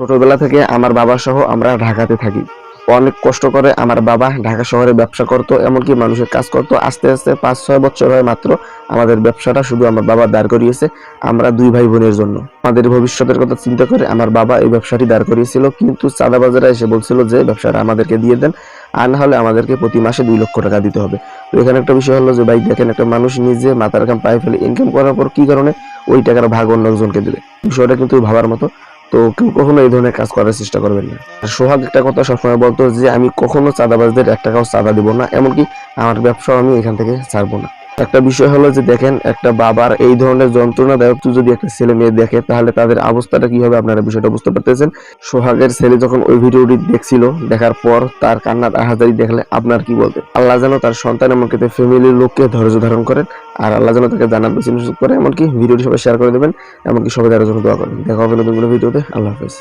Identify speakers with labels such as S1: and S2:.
S1: ছোটবেলা থেকে আমার বাবা সহ আমরা ঢাকাতে থাকি। অনেক কষ্ট করে আমার বাবা ঢাকা শহরে ব্যবসা করতো, এমনকি মানুষের কাজ করতো। আস্তে আস্তে পাঁচ ছয় বছর হয় মাত্র আমাদের ব্যবসাটা শুধু আমার বাবা দাঁড় করিয়েছে, আমরা দুই ভাই বোনের জন্য। আমাদের ভবিষ্যতের কথা চিন্তা করে আমার বাবা এই ব্যবসাটি দাঁড় করিয়েছিল, কিন্তু চাঁদা চাঁদাবাজারা এসে বলছিল যে, ব্যবসাটা আমাদেরকে দিয়ে দেন, আর না হলে আমাদেরকে প্রতি মাসে দুই লক্ষ টাকা দিতে হবে। তো এখানে একটা বিষয় হলো যে, ভাই, দেখেন, একটা মানুষ নিজে মাথার কাম পায়ে ফেলে ইনকাম করার পর কি কারণে ওই টাকার ভাগ অন্য একজনকে দেবে? বিষয়টা কিন্তু ভাবার মতো তো কেউ কখনো এই ধরনের কাজ করার চেষ্টা করবেন না। আর সোহাগ একটা কথা সবসময় বলতো যে, আমি কখনো চাঁদাবাজদের এক টাকাও চাঁদা দিব না, এমনকি আমার ব্যবসাও আমি এখান থেকে ছাড়বো না। একটা বিষয় হলো যে দেখেন, একটা বাবার এই ধরনের যন্ত্রণাদায়ক যদি একটা ছেলে মেয়ে দেখে, তাহলে তাদের অবস্থাটা কি হবে? আপনারা বিষয়টা বুঝতে পারতেছেন। সোহাগের ছেলে যখন ওই ভিডিওটি দেখছিল, দেখার পর তার কান্নার আহাজারি দেখলে আপনার কি বলতে আল্লাহ যেন তার সন্তান এমনকি ফ্যামিলির লোককে ধৈর্য ধারণ করেন, আর আল্লাহ যেন তাকে জানার বেশি করে, এমনকি ভিডিওটি সবাই শেয়ার করে দেবেন, এমনকি সবাই তার জন্য দোয়া করেন দেখা হবে নতুন কোনো ভিডিওতে। আল্লাহ হাফেজ।